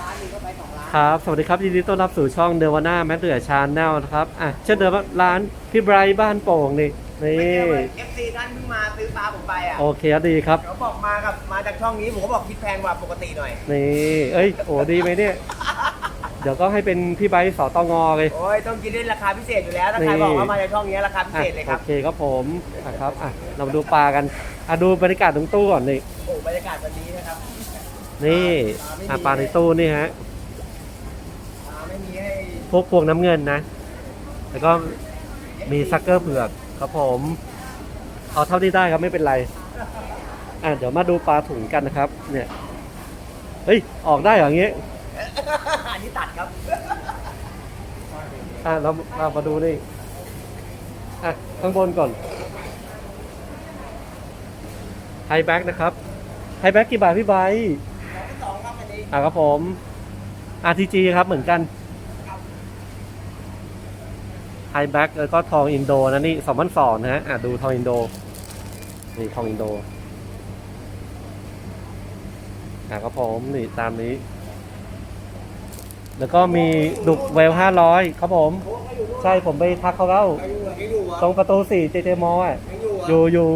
ร้านหนึงก็ไปสองร้านครับ สวัสดีครับยินดีต้อนรับสู่ช่องเดวาน่าแมทเดือชาแนลนะครับ อะ เช่นเดิมว่าร้านพี่ไบรท์บ้านโป่งนี่นี่ เอฟซีท่านเพิ่งมาซื้อปลาผมไปอะโอเคครับดีครับ เขาบอกมากับมาจากช่องนี้ผมก็บอกคิดแพงกว่าปกติหน่อย นี่ เอ้ย โอ้ดีไหมเนี่ย เดี๋ยวก็ให้เป็นพี่ไบรท์สตงเลย โอ้ยต้องกินได้ราคาพิเศษอยู่แล้วถ้านี่ใครบอกว่ามาจากช่องนี้ราคาพิอะเศษเลยคโอรับเคครับผมอะครับ อะ เรามาดูปลากัน อะดูบรรยากาศตรงตู้ก่อนนี่ โอ้บรรยากาศวันนี้นะครับ นี่อะปลาในตู้นี่ฮะปลาไม่มีให้พวกพวงน้ำเงินนะ แล้วก็มีซักเกอร์เผือกครับผม เอาเท่าที่ได้ครับไม่เป็นไร อะเดี๋ยวมาดูปลาถุงกันนะครับ เนี่ย เฮ้ย ออกได้เหรออย่างงี้อันนี้ตัดครับ อะเราเรามาดูนี่ อะ ข้างบนก่อนไฮแบ็กนะครับไฮแบ็กกี่บาทพี่ใบร์ทส อะครับผม RTG ครับเหมือนกันไฮแบ็กแล้วก็ทองอินโดนะนี่สองพันสองนะฮะอะดูทองอินโด นี่ทองอินโด อะครับผมนี่ตามนี้ แล้วก็มีดุกเวลห้าร้อยครับผม ใช่ผมไปทักเขาแล้วยังอยู่ยังอยู่ตรงประตูสี่เจเจมออะยังอยู่อยู่อยู่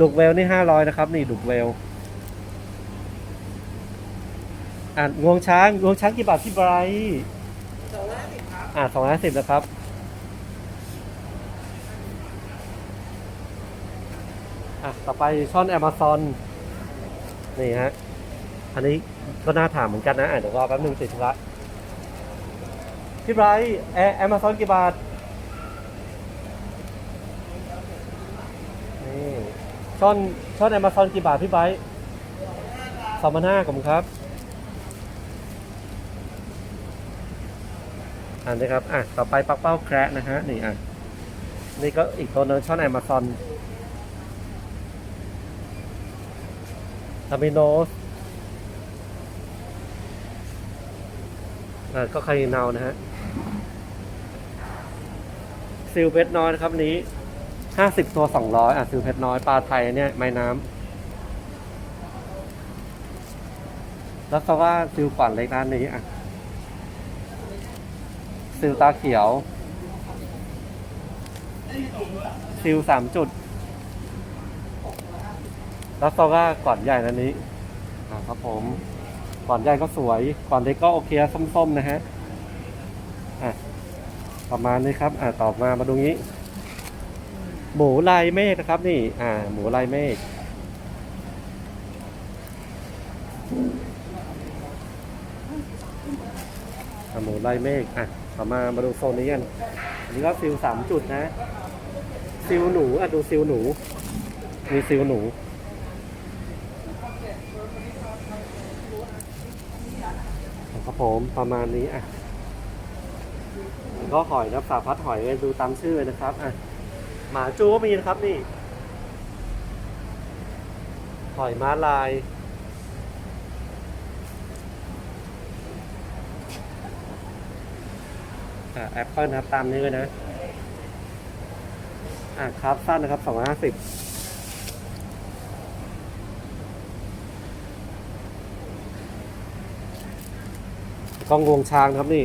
ดุกเวลนี่ห้าร้อยนะครับ นี่ดุกเวล อะงวงช้างงวงช้างกี่บาทพี่ไบรท์สองร้อยห้าสิบครับอะสองร้อยสิบนะครับ อะต่อไปช่อน Amazon นี่ฮะ อันนี้ก็น่าถามเหมือนกันนะอะเดี๋ยวรอแป๊บนึงติดธุระพี่ไบรท์แอร์ Amazon กี่บาทนี่ช่อนช่อน Amazon กี่บาทพี่ไบรท์สองพันห้าผมครับ อันนี้ครับ อะ ต่อไปปักเป้าแคระนะฮะ นี่อะ นี่ก็อีกตัวนึงช่อน Amazon ทามิโนสอะก็คารินาวนะฮะ ซิลเพชรน้อยนะครับนี้ห้าสิบตัวสองร้อยอะ ซิลเพชรน้อย ปลาไทยเนี่ย ไม้น้ำ แล้วก็ว่าซิลฝันเล็กร้านนี้อะ ซิลตาเขียว ซิลสามจุด แล้วโซก้าก่อนใหญ่นันนี้ครับผมก่อนใหญ่ก็สวย ก่อนเล็กก็โอเคส้มๆนะฮะอะประมาณนี้ครับ อะต่อมามาดูงี้ หมูลายเมฆนะครับ นี่ อ่า หมูลายเมฆหมูลายเมฆอะ ต่อมามาดูโซนนี้กัน อันนี้ก็ซิลสามจุดนะ ซิลหนูอะดูซิลหนู มีซิลหนู ครับผมประมาณนี้อะแล้วก็หอยนะสาพัดหอยดูตามชื่อเลยนะครับอะหมาจูก็มีนะครับนี่ หอยม้าลาย อะแอปเปิลนะครับตามนี้เลยนะ อะครับสั้นนะครับสองห้าสิบกล้องงวงช้างครับนี่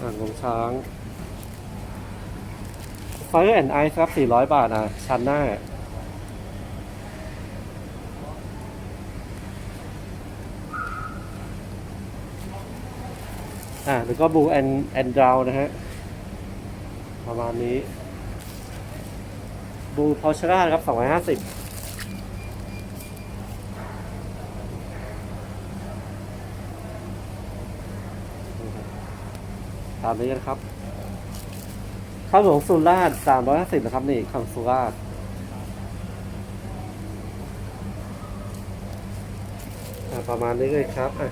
อ่างวงช้างไฟแอนไอซ์ครับ 400 บาทอะชั้นหน้า อ่าแล้วก็บูแอนแอนดราวนะฮะ ประมาณนี้ บูพอชราครับ250ตามนี้นะครับข้าวหลวงสุราษฎร์สามร้อยห้าสิบนะครับ นี่ข้าวสุราษฎร์อะประมาณนี้เลยครับอะ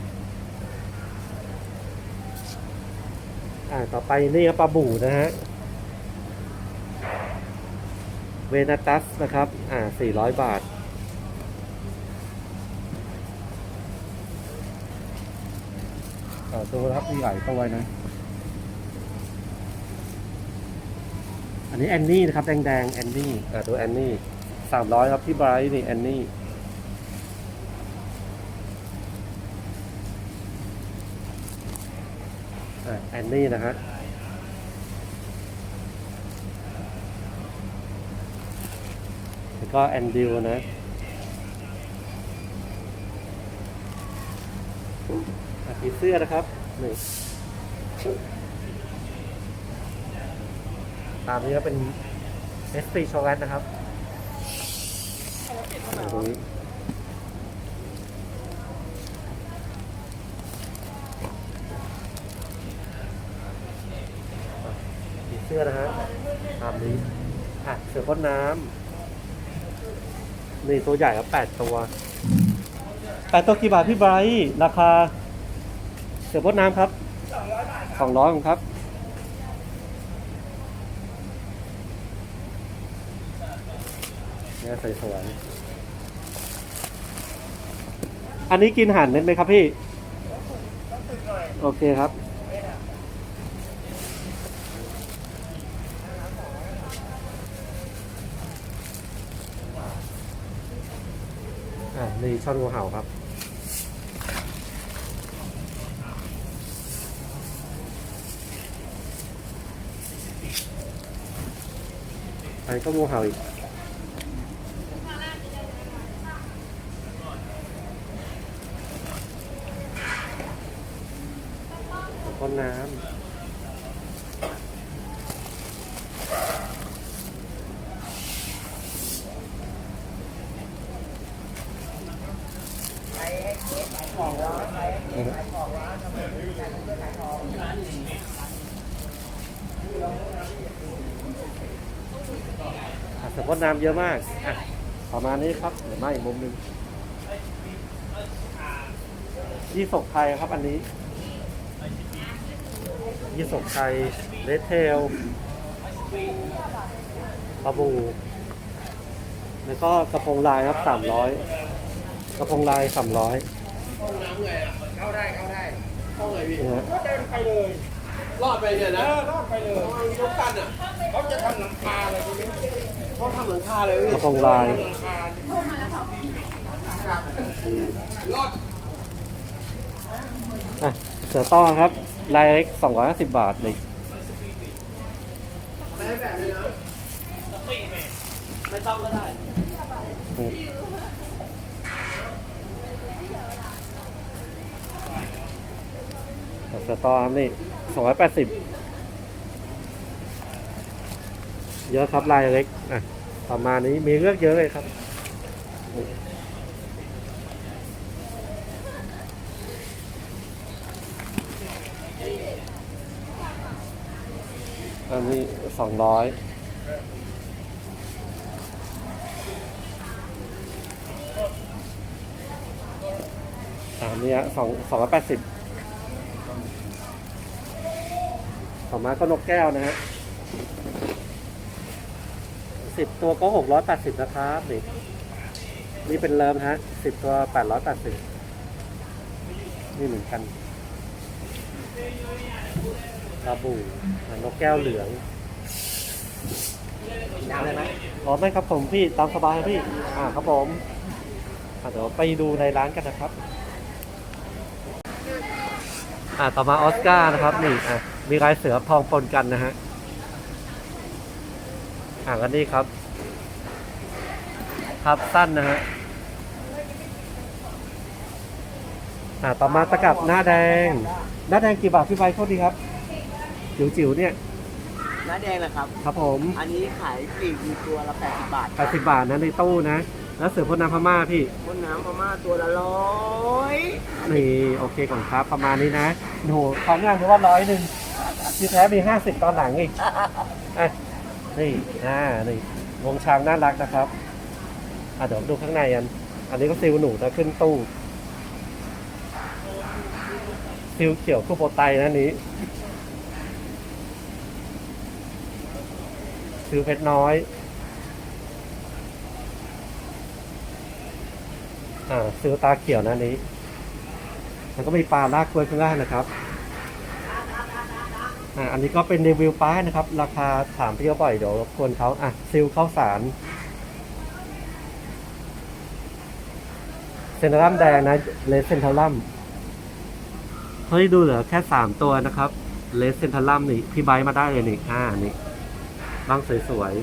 อ่าต่อไปนี่ครับปลาบูนะฮะเวนาตัสนะครับ อ่าสี่ร้อยบาทอ่าตัวครับใหญ่ตัวนะ อันนี้แอนนี่นะครับ แดงๆแอนนี่ อ่าตัวแอนนี่สามร้อยครับที่ไบรท์นี่แอนนี่ อะ แอนนี่นะฮะแล้วก็แอนดิวนะผีเสื้อนะครับนี่ตามนี้ก็เป็นเอสปีช็อกโกแลตนะครับตรงนี้ ผีเสื้อนะฮะตามนี้อะเสือพ่นน้ำนี่ตัวใหญ่ครับแปดตัวแปดตัวกี่บาทพี่ไบรท์ราคา เสือพ่นน้ำครับสองร้อยครับเนี่ยสวยๆอันนี้กินห่านเน็ตไหมครับพี่ โอเคครับ อ่านี่ช่อนงูเห่าครับอันนี้ก็งูเห่าอีกก้นน้ำ นน้ำเยอะมากอะประมาณนี้ครับเดี๋ยวมาอีกมุมหนึ่งยี่สกไทยครับอันนี้ ยี่สกไทยเลดเทลปลาบู แล้วก็กระพงลายครับสามร้อยกระพงลายสามร้อยห้องน้ำไงอะเข้าได้เข้าได้เข้าไงพี่นะฮะก็เดินไปเลยรอดไปเนี่ยนะรอดไปเลยยกกันอะเขาจะทำหลังคาเลยทีนี้เขา ทำหลังคาเลยกระพงลายหลังคารอดอะเสือต้อครับ ลายเล็กสองร้อยห้าสิบบาทเลยไม่ต้องก็ได้เสือต้อครับนี่สองร้อยแปดสิบ เยอะครับลายเล็กอะประมาณนี้มีเลือกเยอะเลยครับนี่อันนี้สองร้อยอันนี้สองสองร้อยแปดสิบต่อมาก็นกแก้วนะฮะ สิบตัวก็หกร้อยแปดสิบนะครับนี่นี่เป็นเริ่มฮะสิบตัวแปดร้อยแปดสิบนี่เหมือนกันปลาบูอะนกแก้วเหลืองน้ำได้ไหมอ๋อไม่ครับผมพี่ตามสบายครับพี่ อ่าครับผมอะเดี๋ยวไปดูในร้านกันนะครับ อ่าต่อมาออสการ์นะครับนี่อะมีลายเสือทองปนกันนะฮะ อ่ากันนี่ครับ ครับสั้นนะฮะอ่าต่อมาตะกับหน้าแดง หน้าแดงกี่บาทพี่ใบโทษดีครับจิ๋วๆเนี่ยน้าแดงนะครับ ครับผมอันนี้ขายปลีกอยู่ตัวละ 80 บาท80บาทนะในตู้นะ แล้วเสือพ่นน้ำพม่าพี่ บนน้ำพม่าตัวละร้อยนี่โอเคก่อนครับ ประมาณนี้นะโหครั้งแรกคือว่าร้อยหนึ่งที่แท้มีห้าสิบตอนหลังอีกอะ นี่อ่านี่วงช้างน่ารักนะครับอะเดี๋ยวดูข้างในกัน อันนี้ก็ซิลหนูนะขึ้นตู้ซิลเขียวคู่โปรไตนะอันนี้ซิลเพชรน้อย อ่าซิลตาเขียวนะอันนี้ แล้วก็มีปลาลากกล้วยข้างล่างนะครับ อ่าอันนี้ก็เป็นรีวิวป้ายนะครับ ราคาถามพี่เขาบ่อยเดี๋ยวรบกวนเขาอะซิลข้าวสารเซนทรัมแดงนะเลสเซนทรัมเฮ้ยดูเหลือแค่สามตัวนะครับเลสเซนทัลลัมนี่พี่ไบมาได้เลยนี่อ่านี่บ้างสวย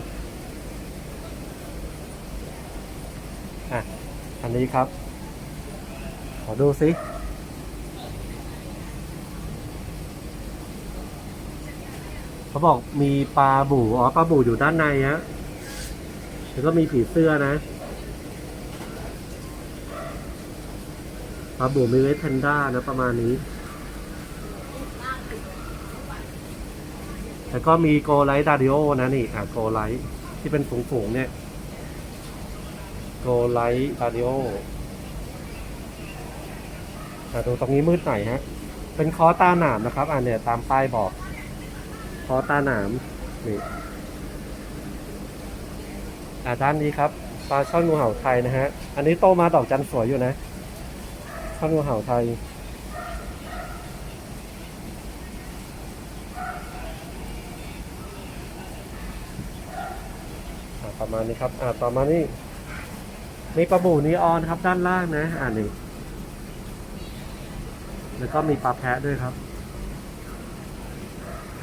ๆอะอันนี้ครับ ขอดูสิ เขาบอกมีปลาบู่อ๋อปลาบู่อยู่ด้านในฮะแล้วก็มีผีเสื้อนะปลาบู่มีเวทแพนด้านะประมาณนี้แล้วก็มีโกไลท์ดาริโอนะนี่อะโกไลท์ที่เป็นฝูงๆเนี่ยโกไลท์ดาริโออะดูตรงนี้มืดหน่อยฮะ เป็นคอตาหนามนะครับ อะเนี่ยตามป้ายบอก คอตาหนามนี่อะด้านนี้ครับปลาช่อนงูเห่าไทยนะฮะ อันนี้โตมาดอกจันทร์สวยอยู่นะช่อนงูเห่าไทยอ่าประมาณนี้ครับอ่าต่อมานี่มีปลาบูนีออนครับด้านล่างนะ อ่านี่แล้วก็มีปลาแพะด้วยครับ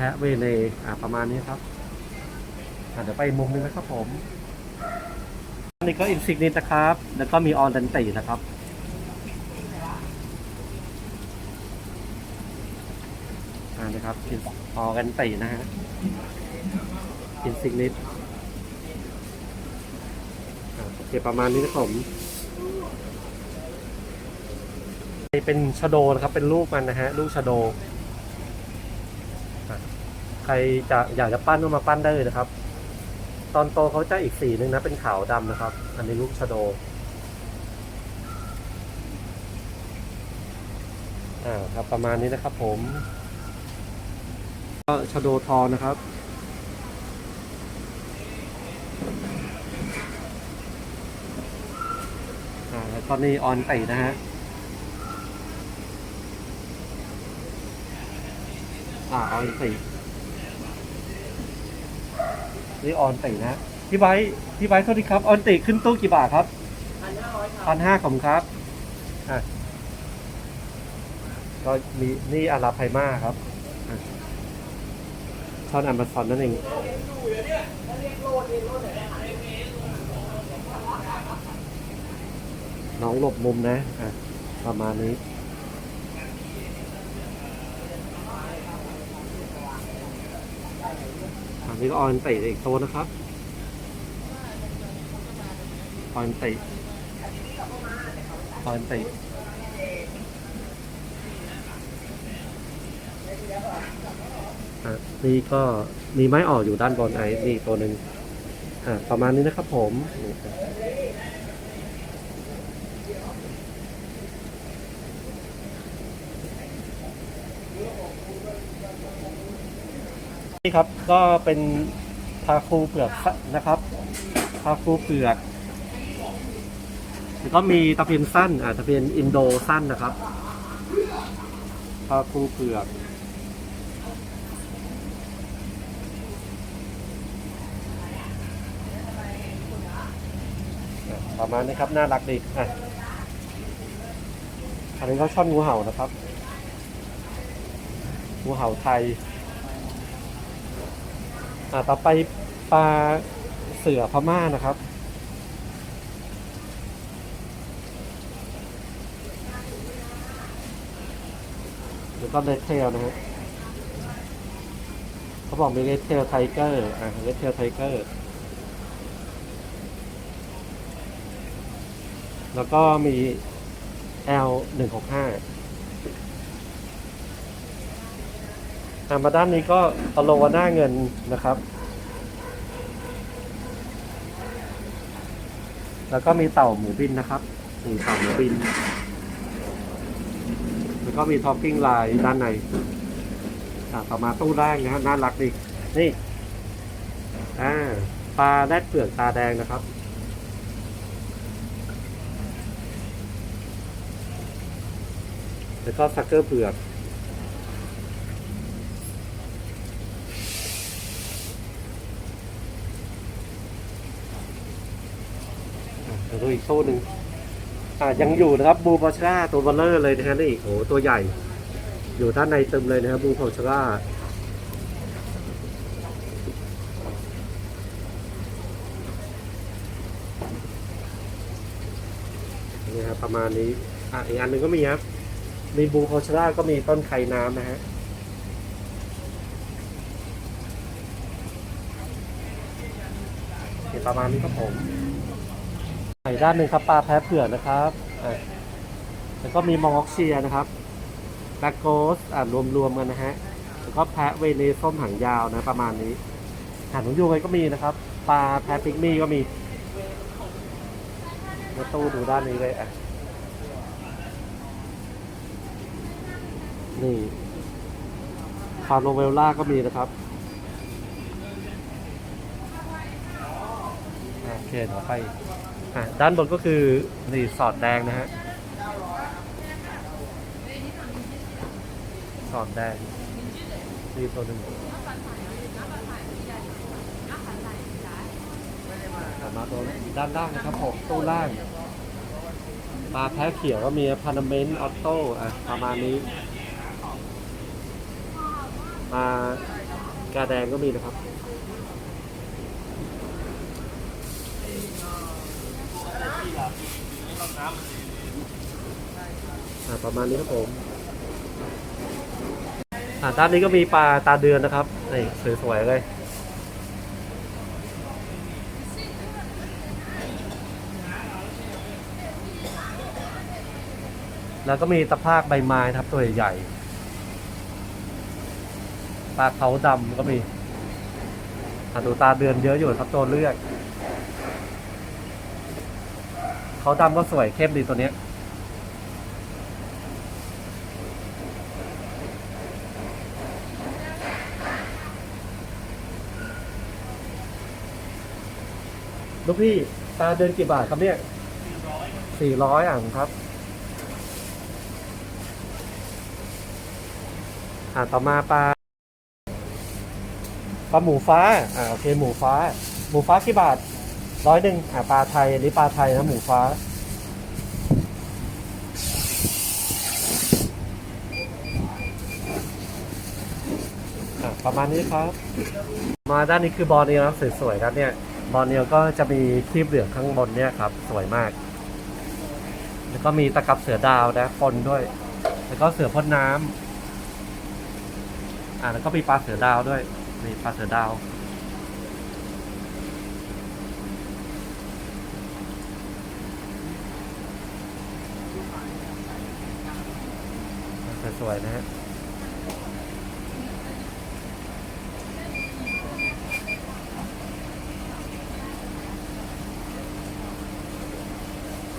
แพะเวเนอ่าประมาณนี้ครับอ่าเดี๋ยวไปอีกมุมนึงนะครับผมอันนี้ก็อินซิกนิตนะครับ แล้วก็มีออนดันตินะครับ อ่านะครับออกันตินะฮะอินซิกนิตอ่าโอเคประมาณนี้นะครับผมนี่เป็นชะโดนะครับ เป็นลูกมันนะฮะลูกชะโด ใครจะอยากจะปั้นก็มาปั้นได้เลยนะครับ ตอนโตเขาจะอีกสีหนึ่งนะ เป็นขาวดำนะครับ อันนี้ลูกชะโดอ่าครับประมาณนี้นะครับ ผม ก็ชะโดทองนะครับอ่าแล้วก็นี่ออนไตนะฮะอ่าออนไต นี่ออนไตนะพี่ไบร์ทพี่ไบร์ทสวัสดีครับ ออนไตขึ้นตู้กี่บาทครับพันห้าร้อยครับพันห้าของครับอะก็มีนี่อาราไพมาครับอะช่อนอเมซอนนั่นเอง น้องหลบมุมนะอะประมาณนี้ นี่ก็ออนเตะอีกโซนนะครับ ออนเตะออนเตะอะนี่ก็มีไม้ออกอยู่ด้านบนไอ้นี่ตัวหนึ่งอะประมาณนี้นะครับผม นี่ครับก็เป็นทาคูเปลือกนะครับทาคูเปลือกแล้วก็มีตะเพียนสั้นอ่าตะเพียนอินโดสั้นนะครับทาคูเปลือกประมาณนี้ครับน่ารักดีอะอันนี้เขาช่อนงูเห่านะครับ งูเห่าไทย อ่าต่อไปปลาเสือพม่านะครับ หรืวก็เลดเทลนะฮะเขาบอกมีเลดเทลไทเกอร์อ่าเลดเทลไทเกอร์แล้วก็มีเอลหนึ่งหกห้า มาด้านนี้ก็ตโลวาน่าเงินนะครับ แล้วก็มีเต่าหมูบินนะครับมีเต่าหมูบิน แล้วก็มีท็อปปิ้งลายด้านในต่อมาตู้แรกนะฮะน่ารักดีนี่อ่าปลาแรดเปลือกตาแดงนะครับแล้วก็ซักเกอร์เปลือก ดูอีกโซ่หนึ่งอ่ายังอยู่นะครับบูพอชราตัวบอลเลอร์เลยนะฮะนี่โอ้ตัวใหญ่ อยู่ด้านในเต็มเลยนะครับบูพอชรานี่ครับประมาณนี้อะอีกอันหนึ่งก็มีครับมีบูโคชราก็มีต้นไข่น้ำนะฮะประมาณนี้ครับผม อีกด้านหนึ่งครับปลาแพ้เผือกนะครับแล้วก็มีมองอกเชียนะครับแบล็กโกสอ่ารวมๆกันนะฮะแล้วก็แพะเวเนส้มหางยาวนะประมาณนี้หางนกยูงไงก็มีนะครับ ปลาแพะปิกมี่ก็มีมาตู้ดูด้านนี้เลยอะนี่คาร์โนเวลล่าก็มีนะครับโอเคเดี๋ยวไป อะด้านบนก็คือรีสอร์ทแดงนะฮะสอร์ทแดงมีตัวหนึ่งมาตัวด้านล่างนะครับผมตู้ล่างปลาแพ้เขียวก็มีพานาเมนต์ออโต้อะประมาณนี้ปลากาแดงก็มีนะครับ อ่าประมาณนี้ครับผมอ่าด้านนี้ก็มีปลาตาเดือนนะครับนี่สวยๆเลยแล้วก็มีตะภาคใบไม้ครับตัวใหญ่ปลาเขาดำก็มีดูตาเดือนเยอะอยู่ครับตัวเลือก เขาดำก็สวยเข้มดีตัวเนี้ยลูกพี่ตาเดือนกี่บาทครับเนี่ยสี่ร้อยอะครับ อ่าต่อมาปลาปลาหมูฟ้า อ่าโอเคหมูฟ้า หมูฟ้ากี่บาท ร้อยหนึ่งอ่าปลาไทยอันนี้ปลาไทยนะหมูฟ้า ประมาณนี้ครับ มาด้านนี้คือบอลเนียครับสวยๆครับเนี่ยบอลเนียก็จะมีครีบเหลืองข้างบนเนี่ยครับ สวยมาก แล้วก็มีตะกับเสือดาวนะปนด้วย แล้วก็เสือพ่นน้ำอ่าแล้วก็มีปลาเสือดาวด้วยนี่ปลาเสือดาว สวยๆนะฮะ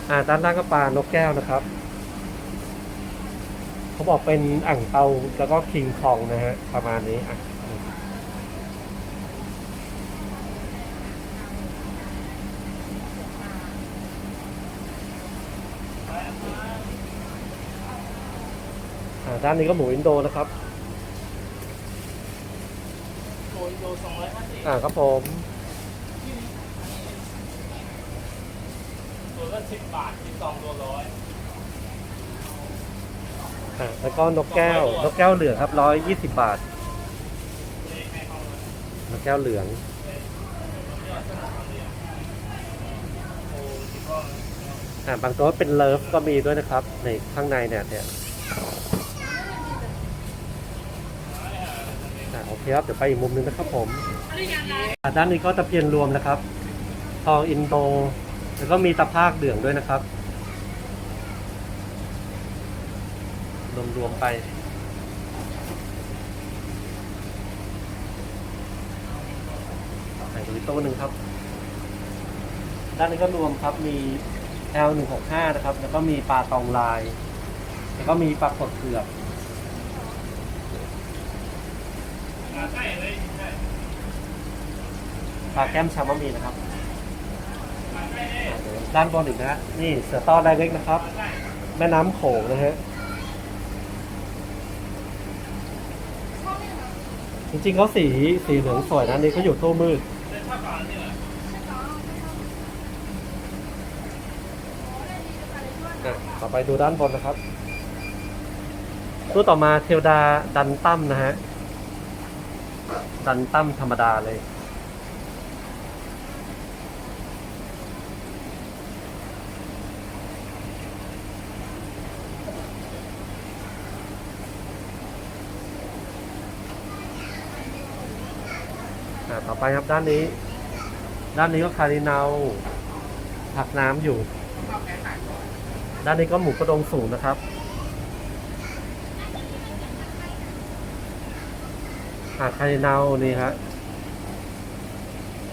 อ่าด้านล่างก็ปลานกแก้วนะครับ เขาบอกเป็นอ่างเตาแล้วก็คิงคองนะฮะประมาณนี้อะอ่า ด้านนี้ก็หมูอินโดนะครับโดยโดยสองร้อยห้าสิบอ่าครับผมตัวละสิบบาทสิบสองตัวร้อยอ่าแล้วก็นกแก้ว นกแก้วเหลืองครับร้อยยี่สิบบาท นกแก้วเหลืองอ่าบางตัวเป็นเลิฟก็มีด้วยนะครับ ในข้างในเนี่ยเนี่ยอ่าโอเครับเดี๋ยวไปอีกมุมหนึงนะครับผมด้านนี้ก็ตะเพียนรวมนะครับ ทองอินโดแล้วก็มีตะภาคเหลืองด้วยนะครับ รวมๆไปใส่ตัวอีกตัวหนึ่งครับ ด้านนี้ก็รวมครับมี L 1 6 5 นะครับ แล้วก็มีปลาตองลาย แล้วก็มีปลากดเผือก ใช่เลยใช่ ปลาแก้มชามามีนะครับ ด้านบนอีกนะฮะนี่เสือต้อไดเล็กนะครับ แม่น้ำโขงนะฮะจริงๆเขาสีสีเหลืองสวยนะนี่เขาอยู่ตู้มืดต่อไปดูด้านบนนะครับตู้ต่อมาเทวดาดันตั้มนะฮะ ดันตั้มธรรมดาเลย ต่อไปครับด้านนี้ ด้านนี้ก็คาริเนาผักน้ำอยู่ ด้านนี้ก็หมูกระดงสูงนะครับ หาดคาริเนานี่ฮะ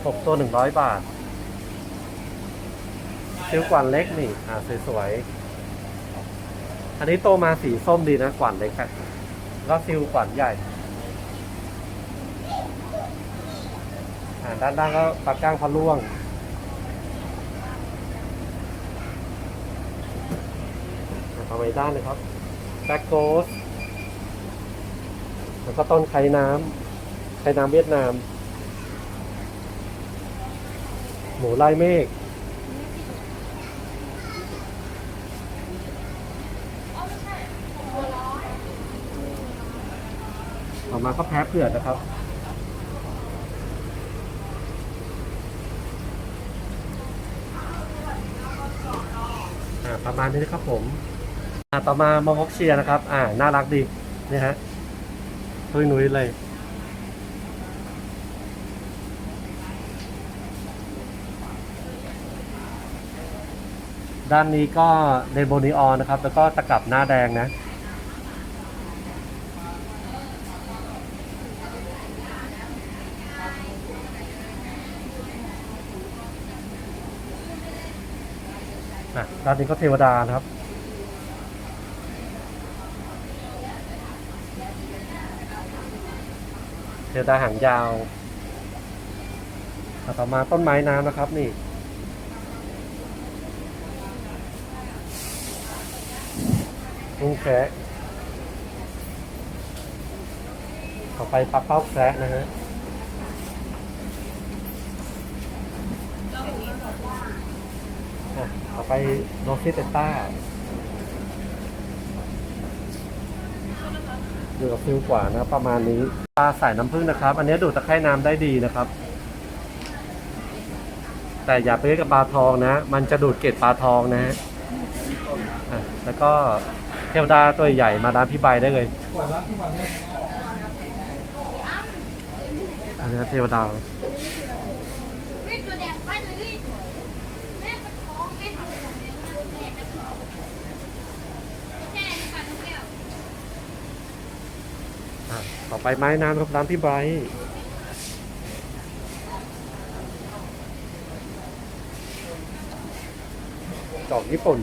ตกตัวหนึ่งร้อยบาทซิลกวันเล็กนี่ อ่าสวยๆ อันนี้โตมาสีส้มดีนะกวันเล็กอะแล้วซิลกวันใหญ่ อ่าด้านล่างก็ปลาก้างพะล่วงอะเอาไว้ด้านเลยครับแบ็กโกสแล้วก็ต้นไข่น้ำไข่น้ำเวียดนาม หมูลายเมฆต่อมาก็แพ้เผือกนะครับ ประมาณนี้นะครับผมอ่าต่อมามองฮอกเชียนะครับ อ่า น่ารักดีนี่ฮะทุยนุ้ยเลย ด้านนี้ก็เดโบนิออนนะครับ แล้วก็ตะกรับหน้าแดงนะ อะด้านนี้ก็เทวดานะครับ เทวดาหางยาว ต่อมาต้นไม้น้ำนะครับนี่ลุงแคระต่อไปปลาเป้าแคระนะฮะ อะต่อ ไปโนซิเตต้าอยู่กับฟิวกว่านะประมาณนี้ปลาสายน้ำผึ้งนะครับ อันนี้ดูดตะไคร่น้ำได้ดีนะครับ แต่อย่าไปเล่นกับปลาทองนะ มันจะดูดเกล็ดปลาทองนะฮะอะแล้วก็เทวดาตัวใหญ่มาร้านพี่ใบได้เลยอันนี้เทวดา แม่ตัวแดงไปเลยแม่มันท้องแม่ทำของแม่แม่จะท้องแค่ในปากนกแก้ว อะ ต่อไปไม้น้ำครับร้านพี่ไบรท์ดอกญี่ปุ่น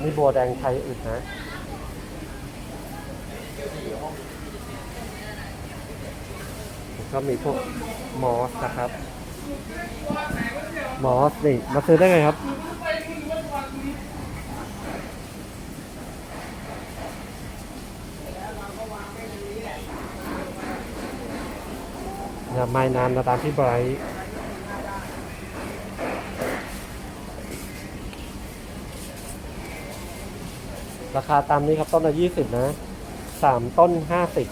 นี่บัวแดงไทยอึดนะ ก็มีพวกมอสนะครับ มอสนี่ มาซื้อได้ไงครับ อย่าไม้นานมาตามที่ไบรท์ราคาตามนี้ครับต้นละยี่สิบนะสามต้นห้าสิบ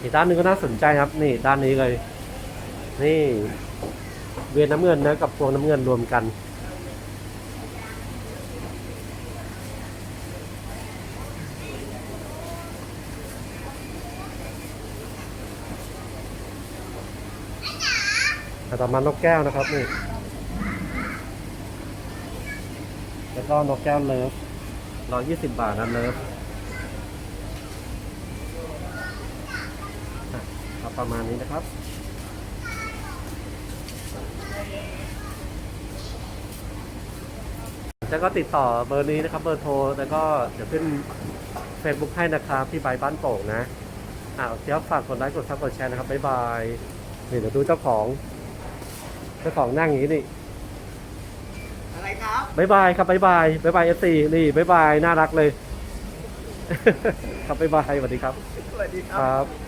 อีกด้านนึงก็น่าสนใจครับ นี่ด้านนี้เลย นี่ เวียนน้ำเงินนะกับพวงน้ำเงินรวมกัน ต่อมานกแก้วนะครับนี่แล้วก็นกแก้วเลิฟร้อยยี่สิบบาทนะเลิฟอะเอาประมาณนี้นะครับ แล้วก็ติดต่อเบอร์นี้นะครับ เบอร์โทร แล้วก็เดี๋ยวขึ้น Facebook ให้นะครับที่ใบบ้านโป่งนะอ่าเดี๋ยวฝากกดไลค์ กดซับกดแชร์นะครับ บ๊ายบาย นี่เดี๋ยวดูเจ้าของ จ้าของนั่งอย่างนี้นี่อะไรครับบ๊ายบายครับบ๊ายบายบ๊ายบายเอฟซีนี่บ๊ายบายน่ารักเลย ครับบ๊ายบายสวัสดีครับ สวัสดีคครับ รับ